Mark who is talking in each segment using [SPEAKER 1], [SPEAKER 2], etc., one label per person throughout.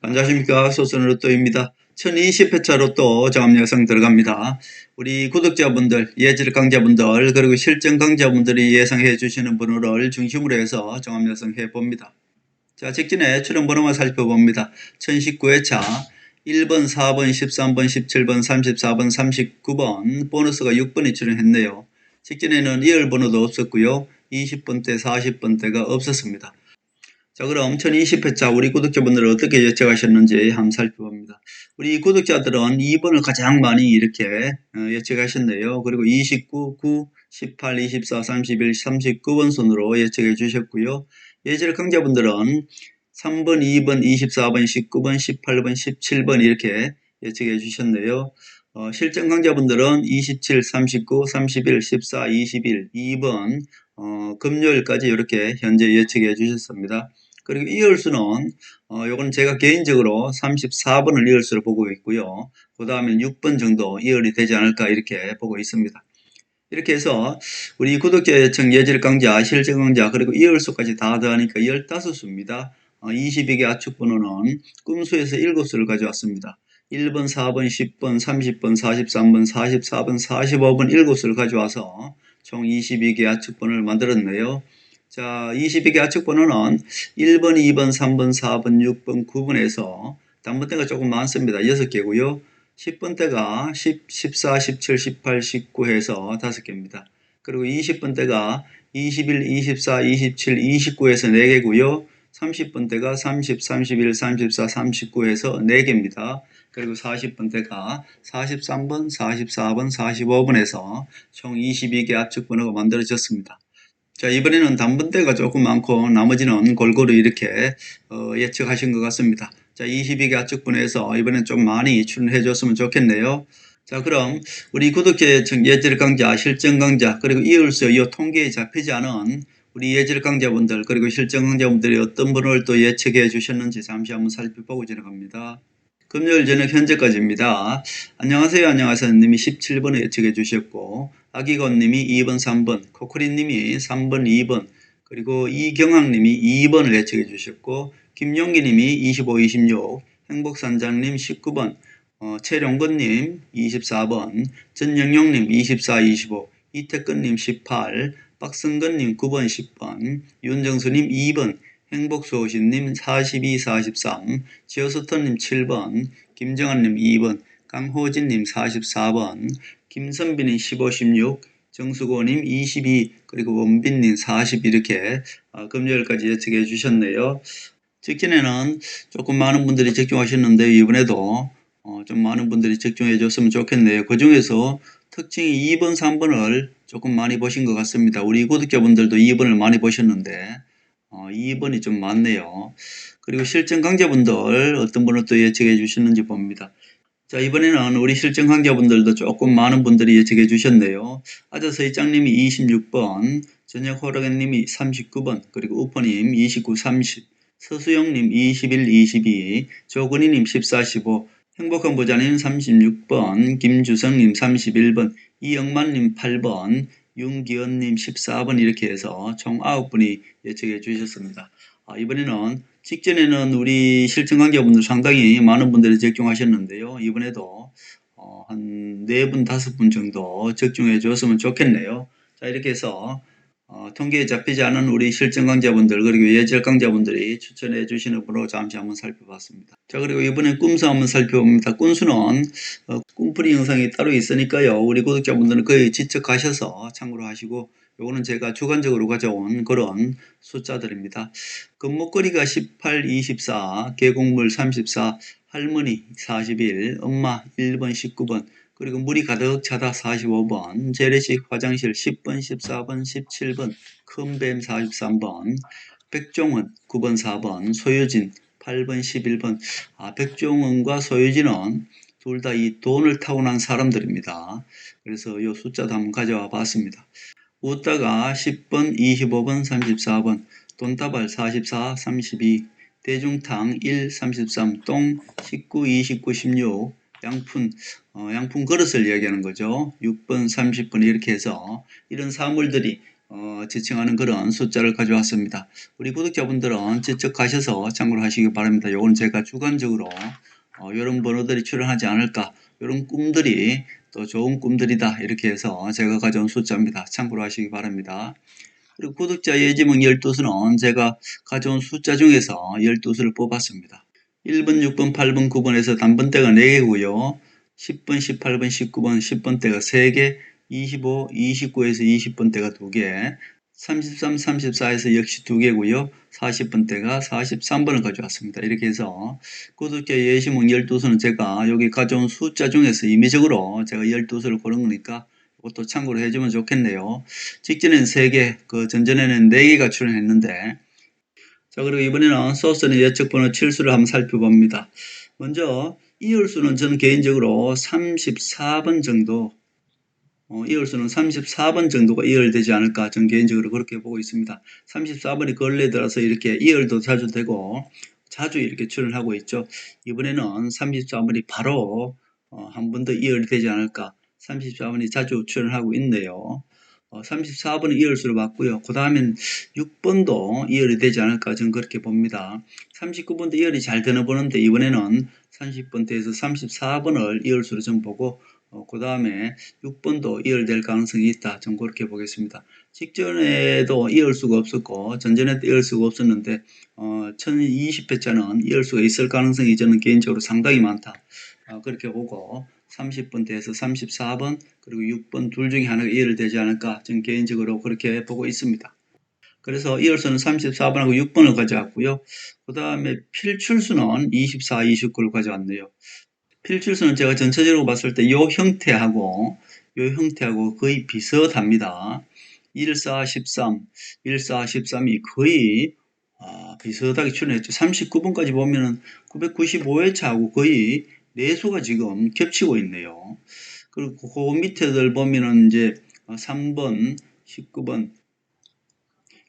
[SPEAKER 1] 안녕하십니까 소선 로또입니다. 1020회차 로또 정합여성 들어갑니다. 우리 구독자분들, 예질 강자분들 그리고 실전 강자분들이 예상해 주시는 번호를 중심으로 해서 정합여성 해봅니다. 자 직진에 출연 번호만 살펴봅니다. 1019회차 1번, 4번, 13번, 17번, 34번, 39번 보너스가 6번이 출연했네요. 직진에는 2열 번호도 없었고요. 20번대, 40번대가 없었습니다. 자 그럼 1020회차 우리 구독자분들은 어떻게 예측하셨는지 한번 살펴봅니다. 우리 구독자들은 2번을 가장 많이 이렇게 어, 예측하셨네요. 그리고 29, 9, 18, 24, 31, 39번 순으로 예측해 주셨고요. 예절 강자분들은 3번, 2번, 24번, 19번, 18번, 17번 이렇게 예측해 주셨네요. 어, 실전 강자분들은 27, 39, 31, 14, 21, 2번 어, 금요일까지 이렇게 현재 예측해 주셨습니다. 그리고 이열수는 어, 요건 제가 개인적으로 34번을 이열수로 보고 있고요. 그 다음에 6번 정도 이열이 되지 않을까 이렇게 보고 있습니다. 이렇게 해서 우리 구독자 예청 예질 강자, 실제 강자 그리고 이열수까지 다 더하니까 15수입니다. 어, 22개 압축 번호는 꿈수에서 7수를 가져왔습니다. 1번, 4번, 10번, 30번, 43번, 44번, 45번 7수를 가져와서 총 22개 압축번호를 만들었네요. 자, 22개 압축번호는 1번, 2번, 3번, 4번, 6번, 9번에서 단번대가 조금 많습니다. 6개고요. 10번대가 10, 14, 17, 18, 19 해서 5개입니다. 그리고 20번대가 21, 24, 27, 29에서 4개고요. 30번대가 30, 31, 34, 39에서 4개입니다. 그리고 40번대가 43번, 44번, 45번에서 총 22개 압축 번호가 만들어졌습니다. 자, 이번에는 단번대가 조금 많고 나머지는 골고루 이렇게 어, 예측하신 것 같습니다. 자, 22개 압축분에서 이번엔 좀 많이 출연해 줬으면 좋겠네요. 자, 그럼 우리 예측 예절 강자, 실전 강자, 그리고 이을수 이 통계에 잡히지 않은 우리 예절 강자분들 그리고 실전 강자분들이 어떤 번호를 또 예측해 주셨는지 잠시 한번 살펴보고 지나갑니다. 금요일 저녁 현재까지입니다. 안녕하세요. 안녕하세요. 님이 17번을 예측해 주셨고 아기건 님이 2번, 3번, 코코리님이 3번, 2번, 그리고 이경학 님이 2번을 예측해 주셨고 김용기 님이 25, 26, 행복산장 님 19번, 어, 최룡건 님 24번, 전영용 님 24, 25, 이태근 님 18, 박승건님 9번, 10번, 윤정수 님 2번, 행복소신님 42, 43, 지어스터님 7번, 김정환님 2번, 강호진님 44번, 김선빈님 15, 16, 정수고님 22, 그리고 원빈님 40 이렇게 어, 금요일까지 예측해 주셨네요. 직전에는 조금 많은 분들이 적중하셨는데 이번에도 어, 좀 많은 분들이 적중해 줬으면 좋겠네요. 그 중에서 특징이 2번, 3번을 조금 많이 보신 것 같습니다. 우리 구독자분들도 2번을 많이 보셨는데 어, 2번이 좀 많네요. 그리고 실전 강자분들 어떤 분을 또 예측해 주셨는지 봅니다. 자 이번에는 우리 실전 강자분들도 조금 많은 분들이 예측해 주셨네요. 아저서 이장님이 26번, 저녁 호라겐님이 39번, 그리고 우퍼님 29, 30, 서수영님 21, 22, 조근희님 14, 15, 행복한 보자님 36번, 김주성님 31번, 이영만님 8번, 윤기현님 14번 이렇게 해서 총 9분이 예측해 주셨습니다. 아, 이번에는 직전에는 우리 실전 관계분들 상당히 많은 분들이 적중하셨는데요. 이번에도 어, 한 4분, 5분 정도 적중해 줬으면 좋겠네요. 자, 이렇게 해서 어, 통계에 잡히지 않은 우리 실전 강자분들 그리고 예절 강자분들이 추천해 주시는 분으로 잠시 한번 살펴봤습니다. 자 그리고 이번에 꿈수 한번 살펴봅니다. 꿈수는 어, 꿈풀이 영상이 따로 있으니까요. 우리 구독자분들은 거의 지척하셔서 참고로 하시고 요거는 제가 주관적으로 가져온 그런 숫자들입니다. 금목걸이가 18, 24, 계곡물 34, 할머니 41, 엄마 1번, 19번, 그리고 물이 가득 차다 45번, 재래식 화장실 10번, 14번, 17번, 큰뱀 43번, 백종원 9번, 4번, 소유진 8번, 11번. 아, 백종원과 소유진은 둘 다 이 돈을 타고난 사람들입니다. 그래서 이 숫자도 한번 가져와 봤습니다. 웃다가 10번, 25번, 34번, 돈다발 44, 32, 대중탕 1, 33, 똥 19, 29, 16, 양푼, 어, 양푼 그릇을 이야기하는 거죠. 6번, 30번 이렇게 해서 이런 사물들이 어, 지칭하는 그런 숫자를 가져왔습니다. 우리 구독자분들은 직접 가셔서 참고를 하시기 바랍니다. 요건 제가 주관적으로 어, 이런 번호들이 출연하지 않을까 이런 꿈들이 또 좋은 꿈들이다 이렇게 해서 제가 가져온 숫자입니다. 참고로 하시기 바랍니다. 그리고 구독자 예지몽 12수는 제가 가져온 숫자 중에서 12수를 뽑았습니다. 1번, 6번, 8번, 9번에서 단번대가 4개고요. 10번, 18번, 19번, 10번대가 3개, 25, 29에서 20번대가 2개, 33, 34에서 역시 2개고요. 40번대가 43번을 가져왔습니다. 이렇게 해서 구독자 예시몽 12수는 제가 여기 가져온 숫자 중에서 임의적으로 제가 12수를 고른 거니까 이것도 참고로 해주면 좋겠네요. 직전에는 3개, 그 전전에는 4개가 출연했는데 자 그리고 이번에는 소스는 예측 번호 7수를 한번 살펴봅니다. 먼저 이열수는 저는 개인적으로 34번 정도 어, 이열수는 34번 정도가 이열되지 않을까 저는 개인적으로 그렇게 보고 있습니다. 34번이 근래 들어서 이렇게 이열도 자주 되고 자주 이렇게 출연하고 있죠. 이번에는 34번이 바로 어, 한 번 더 이열되지 않을까 34번이 자주 출연하고 있네요. 어, 34번은 이열수로 봤고요. 그 다음엔 6번도 이열이 되지 않을까 저는 그렇게 봅니다. 39번도 이열이 잘 되는 보는데 이번에는 30번대에서 34번을 이열수로 좀 보고 어, 그 다음에 6번도 이열될 가능성이 있다. 전 그렇게 보겠습니다. 직전에도 이열수가 없었고 전전에도 이열수가 없었는데 어, 1020회차는 이열수가 있을 가능성이 저는 개인적으로 상당히 많다. 어, 그렇게 보고 30번대에서 34번 그리고 6번 둘 중에 하나가 이열되지 않을까 저는 개인적으로 그렇게 보고 있습니다. 그래서 이열수는 34번하고 6번을 가져왔고요. 그 다음에 필출수는 24, 29를 가져왔네요. 필출수는 제가 전체적으로 봤을 때 이 형태하고 이 형태하고 거의 비슷합니다. 14, 13, 14, 13이 거의 아, 비슷하게 출연했죠. 39번까지 보면은 995회차하고 거의 내수가 지금 겹치고 있네요. 그리고 그 밑에들 보면은 이제 3번, 19번,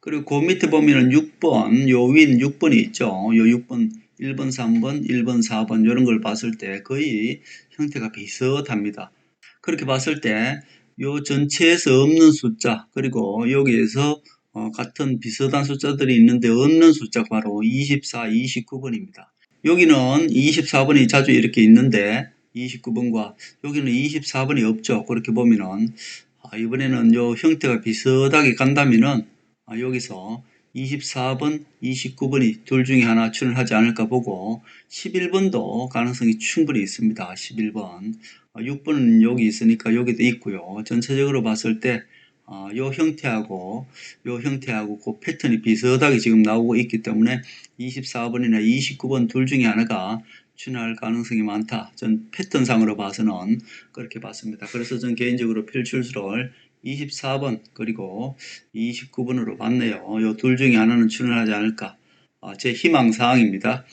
[SPEAKER 1] 그리고 그 밑에 보면은 6번, 요 윈 6번이 있죠. 요 6번, 1번, 3번, 1번, 4번 이런 걸 봤을 때 거의 형태가 비슷합니다. 그렇게 봤을 때 요 전체에서 없는 숫자 그리고 여기에서 어, 같은 비슷한 숫자들이 있는데 없는 숫자가 바로 24, 29번입니다. 여기는 24번이 자주 이렇게 있는데 29번과 여기는 24번이 없죠. 그렇게 보면은 아, 이번에는 요 형태가 비슷하게 간다면은 아, 여기서 24번, 29번이 둘 중에 하나 출연하지 않을까 보고 11번도 가능성이 충분히 있습니다. 11번. 6번은 여기 있으니까 여기도 있고요. 전체적으로 봤을 때 어, 요 형태하고 요 형태하고 그 패턴이 비슷하게 지금 나오고 있기 때문에 24번이나 29번 둘 중에 하나가 출연할 가능성이 많다. 전 패턴상으로 봐서는 그렇게 봤습니다. 그래서 전 개인적으로 필출수를 24번 그리고 29번으로 봤네요. 요 둘 중에 하나는 출연하지 않을까. 어, 제 희망사항입니다.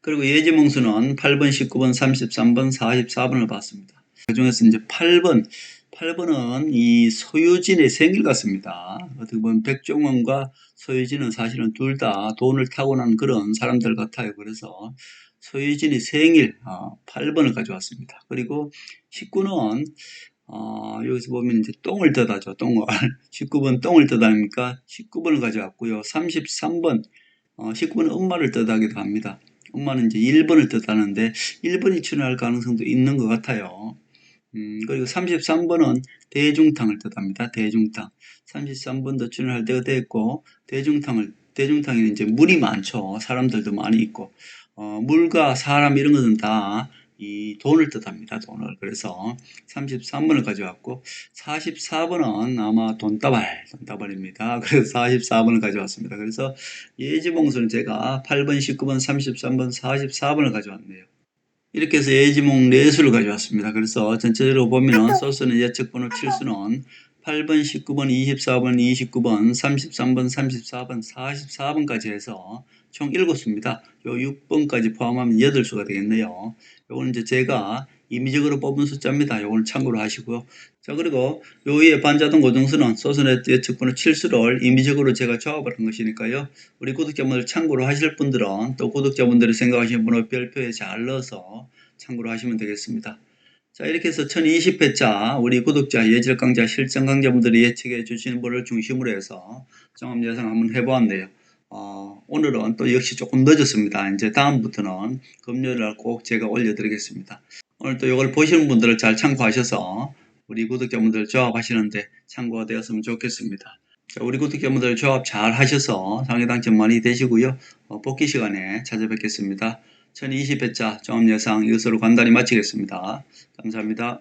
[SPEAKER 1] 그리고 예지몽수는 8번, 19번, 33번, 44번을 봤습니다. 그 중에서 이제 8번, 8번은 이 소유진의 생일 같습니다. 어떻게 보면 백종원과 소유진은 사실은 둘 다 돈을 타고난 그런 사람들 같아요. 그래서 소유진의 생일 어, 8번을 가져왔습니다. 그리고 19는 어, 여기서 보면 이제 똥을 떠다죠. 똥을. 19번 똥을 떠다니까 19번을 가져왔고요. 33번 어, 19번은 엄마를 떠다기도 합니다. 엄마는 이제 1번을 뜻하는데 1번이 출연할 가능성도 있는 것 같아요. 음, 그리고 33번은 대중탕을 뜻합니다. 대중탕. 33번도 출연할 때가 됐고 대중탕을 대중탕에는 이제 물이 많죠. 사람들도 많이 있고 어, 물과 사람 이런 것은 다 이 돈을 뜻합니다. 돈을. 그래서 33번을 가져왔고 44번은 아마 돈다발, 돈다발입니다. 그래서 44번을 가져왔습니다. 그래서 예지봉수는 제가 8번, 19번, 33번, 44번을 가져왔네요. 이렇게 해서 예지몽 네수를 가져왔습니다. 그래서 전체적으로 보면 소스는 예측번호 7수는 8번, 19번, 24번, 29번, 33번, 34번, 44번까지 해서 총 7수입니다. 요 6번까지 포함하면 8수가 되겠네요. 요거는 이제 제가 임의적으로 뽑은 숫자입니다. 요거는 참고로 하시고요. 자, 그리고 요 위에 반자동 고정수는 소스넷 예측번호 7수를 임의적으로 제가 조합을 한 것이니까요. 우리 구독자분들 참고로 하실 분들은 또 구독자분들이 생각하시는 번호 별표에 잘 넣어서 참고로 하시면 되겠습니다. 자, 이렇게 해서 1020회차 우리 구독자, 예질 강좌, 실전 강좌분들이 예측해 주시는 분을 중심으로 해서 종합 예상 한번 해보았네요. 어, 오늘은 또 역시 조금 늦었습니다. 이제 다음부터는 금요일 날 꼭 제가 올려드리겠습니다. 오늘 또 이걸 보시는 분들을 잘 참고하셔서 우리 구독자분들 조합하시는데 참고가 되었으면 좋겠습니다. 자, 우리 구독자분들 조합 잘 하셔서 상해 당첨 많이 되시고요. 어, 복귀 시간에 찾아뵙겠습니다. 1020회차 종합 예상 이것으로 간단히 마치겠습니다. 감사합니다.